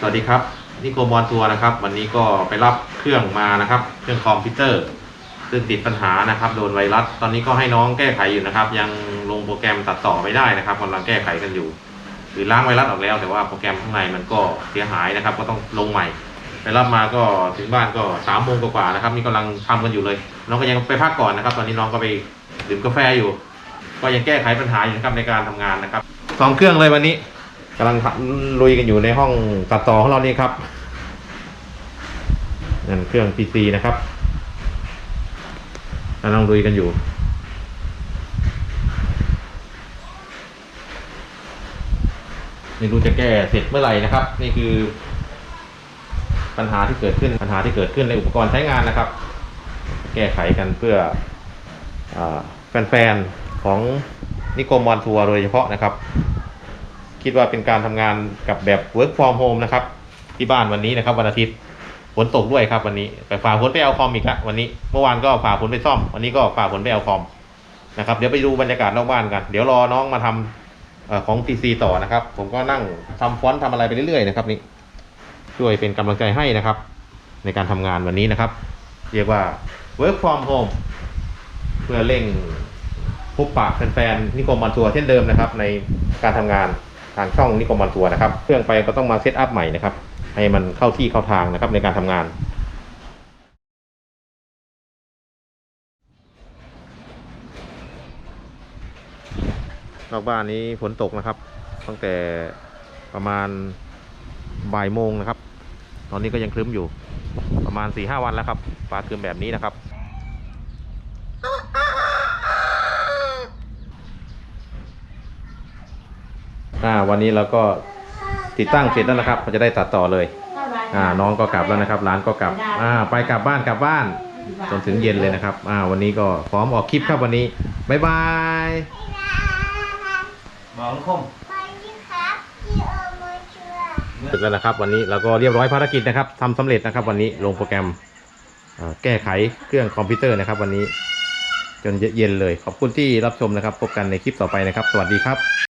สวัสดีครับนิโคมอนทัวร์นะครับ วันนี้ก็ไปรับเครื่องมานะครับ เครื่องคอมพิวเตอร์ ซึ่งติดปัญหานะครับ โดนไวรัส ตอนนี้ก็ให้น้องแก้ไขอยู่นะครับ ยังลงโปรแกรมตัดต่อไม่ได้นะครับกำลังแก้ไขกันอยู่ หรือล้างไวรัสออกแล้ว แต่ว่าโปรแกรมข้างในมันก็เสียหายนะครับ ก็ต้องลงใหม่ ไปรับมาก็ถึงบ้านก็สามโมงกว่าๆนะครับนี่กำลังทำกันอยู่เลย น้องก็ยังไปพักก่อนนะครับ ตอนนี้น้องก็ไปดื่มกาแฟอยู่ ก็ยังแก้ไขปัญหาอยู่นะครับในการทำงานนะครับสองเครื่องเลยวันนี้ กำลังลุยกันอยู่ในห้องตัดต่อของเรานี่ครับนั่นเครื่อง PC นะครับกำลังลุยกันอยู่ไม่รู้จะแก้เสร็จเมื่อไหร่นะครับ นี่คือ ปัญหาที่เกิดขึ้นปัญหาที่เกิดขึ้นในอุปกรณ์ใช้งานนะครับ แก้ไขกันเพื่ออแฟนๆของนิคมวันทัวร์โดยเฉพาะนะครับ คิดว่าเป็นการทำงานกับแบบ work from home นะครับ ที่บ้านวันนี้นะครับ วันอาทิตย์ฝนตกด้วยครับ วันนี้ไปฝ่าฝนไปเอาคอมอีกแล้ววันนี้เมื่อวานก็ฝ่าฝนไปซ่อม วันนี้ก็ฝ่าฝนไปเอาคอมนะครับเดี๋ยวไปดูบรรยากาศนอกบ้านกัน เดี๋ยวรอน้องมาทำเอ่อของ PC ต่อนะครับ ผมก็นั่งทำฟอนต์ทำอะไรไปเรื่อยๆนะครับนี่ช่วยเป็นกำลังใจให้นะครับ ในการทำงานวันนี้นะครับ เรียกว่า work from home เพื่อเร่งพบปะแฟนๆนิคมบันทัวเช่นเดิมนะครับ ในการทำงาน ทางช่องนิคมบันทัวนะครับ เครื่องไปก็ต้องมาเซตอัพใหม่นะครับ ให้มันเข้าที่เข้าทางนะครับในการทำงาน นอกบ้านนี้ฝนตกนะครับ ตั้งแต่ประมาณบ่ายโมงนะครับ ตอนนี้ก็ยังครึ้มอยู่ประมาณ4ี่ห้าวันแล้วครับฟ้าครึ้มแบบนี้นะครับ อ่าวันนี้เราก็ติดตั้งเสร็จแล้วนะครับเราจะได้ตัดต่อเลย อ่าน้องก็กลับแล้วนะครับร้านก็กลับอ่าไปกลับบ้านกลับบ้านจนถึงเย็นเลยนะครับอ่าวันนี้ก็พร้อมออกคลิปครับวันนี้บ๊ายบายมองคมไปดิครับที่เออมาเชื่อเสร็จแล้วนะครับ วันนี้เราก็เรียบร้อยภารกิจนะครับทำสำเร็จนะครับ วันนี้ลงโปรแกรมเอ่อแก้ไขเครื่องคอมพิวเตอร์นะครับ วันนี้จนเย็นเลย ขอบคุณที่รับชมนะครับ พบกันในคลิปต่อไปนะครับ สวัสดีครับ